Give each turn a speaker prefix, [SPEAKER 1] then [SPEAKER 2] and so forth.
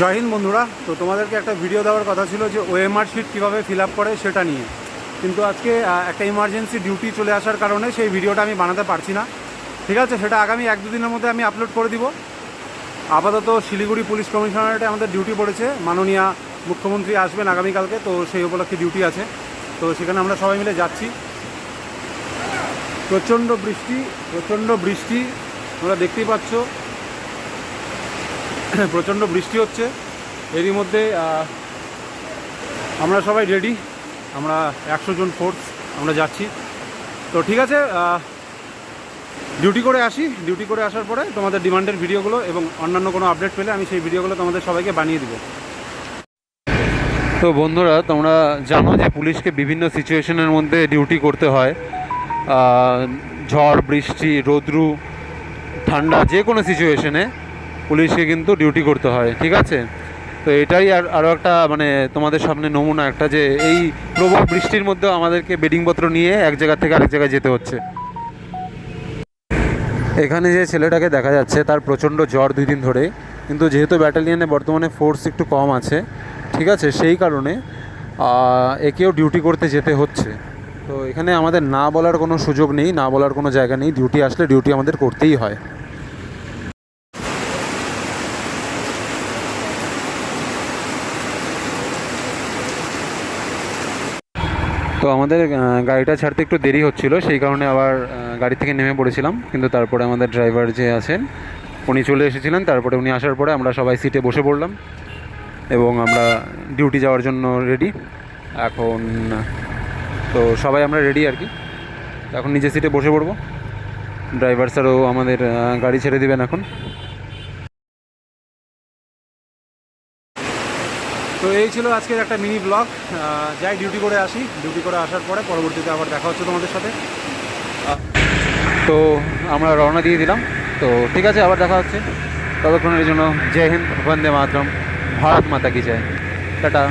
[SPEAKER 1] জয় হিন্দ বন্ধুরা। তো তোমাদেরকে একটা ভিডিও দেওয়ার কথা ছিল যে ওএমআর শিট কীভাবে ফিল আপ করে সেটা নিয়ে। কিন্তু আজকে একটা ইমার্জেন্সি ডিউটি চলে আসার কারণে সেই ভিডিওটা আমি বানাতে পারছি না। ঠিক আছে? সেটা আগামী এক দুদিনের মধ্যে আমি আপলোড করে দিব। আপাতত শিলিগুড়ি পুলিশ কমিশনারেটে আমাদের ডিউটি পড়েছে। মাননীয় মুখ্যমন্ত্রী আসবেন আগামীকালকে, তো সেই উপলক্ষে ডিউটি আছে। তো সেখানে আমরা সবাই মিলে যাচ্ছি। প্রচণ্ড বৃষ্টি প্রচণ্ড বৃষ্টি, তোমরা দেখতেই পাচ্ছ। প্রচণ্ড বৃষ্টি হচ্ছে। এরই মধ্যে আমরা সবাই রেডি আমরা একশো জন ফোর্স আমরা যাচ্ছি। তো ঠিক আছে ডিউটি করে আসি। ডিউটি করে আসার পরে তোমাদের ডিমান্ডের ভিডিওগুলো এবং অন্যান্য কোনো আপডেট পেলে আমি সেই ভিডিওগুলো তোমাদের সবাইকে বানিয়ে দেবো।
[SPEAKER 2] তো বন্ধুরা, তোমরা জানো যে পুলিশকে বিভিন্ন সিচুয়েশনের মধ্যে ডিউটি করতে হয়। ঝড়, বৃষ্টি, রোদ্রু, ঠান্ডা, যে কোনো সিচুয়েশনে পুলিশকে কিন্তু ডিউটি করতে হয়, ঠিক আছে? তো এটাই আর আরও একটা মানে তোমাদের সামনে নমুনা, একটা যে এই প্রবল বৃষ্টির মধ্যেও আমাদেরকে বেডিংপত্র নিয়ে এক জায়গা থেকে আরেক জায়গায় যেতে হচ্ছে। এখানে যে ছেলেটাকে দেখা যাচ্ছে, তার প্রচণ্ড জ্বর দুই দিন ধরে, কিন্তু যেহেতু ব্যাটালিয়ানে বর্তমানে ফোর্স একটু কম আছে, ঠিক আছে, সেই কারণে একেও ডিউটি করতে যেতে হচ্ছে। তো এখানে আমাদের না বলার কোনো সুযোগ নেই, না বলার কোনো জায়গা নেই ডিউটি আসলে ডিউটি আমাদের করতেই হয়। তো আমাদের গাড়িটা ছাড়তে একটু দেরি হচ্ছিল, সেই কারণে আবার গাড়ি থেকে নেমে পড়েছিলাম। কিন্তু তারপরে আমাদের ড্রাইভার যে আছেন, উনি চলে এসেছিলেন। তারপরে উনি আসার পরে আমরা সবাই সিটে বসে পড়লাম এবং আমরা ডিউটি যাওয়ার জন্য রেডি এখন, তো সবাই আমরা রেডি আর কি। এখন নিজের সিটে বসে পড়ব। ড্রাইভার স্যারও আমাদের গাড়ি ছেড়ে দেবেন এখন।
[SPEAKER 1] তো এই ছিল আজকের একটা মিনি ব্লগ। যাই ডিউটি করে আসি। ডিউটি করে আসার পরে পরবর্তীতে আবার দেখা হচ্ছে তোমাদের সাথে।
[SPEAKER 2] তো আমরা রওনা দিয়ে দিলাম। তো ঠিক আছে, আবার দেখা হচ্ছে। ততক্ষণের জন্য জয় হিন্দ, বন্দে মাতরম। ভারত মাতা কি জয়। টাটা।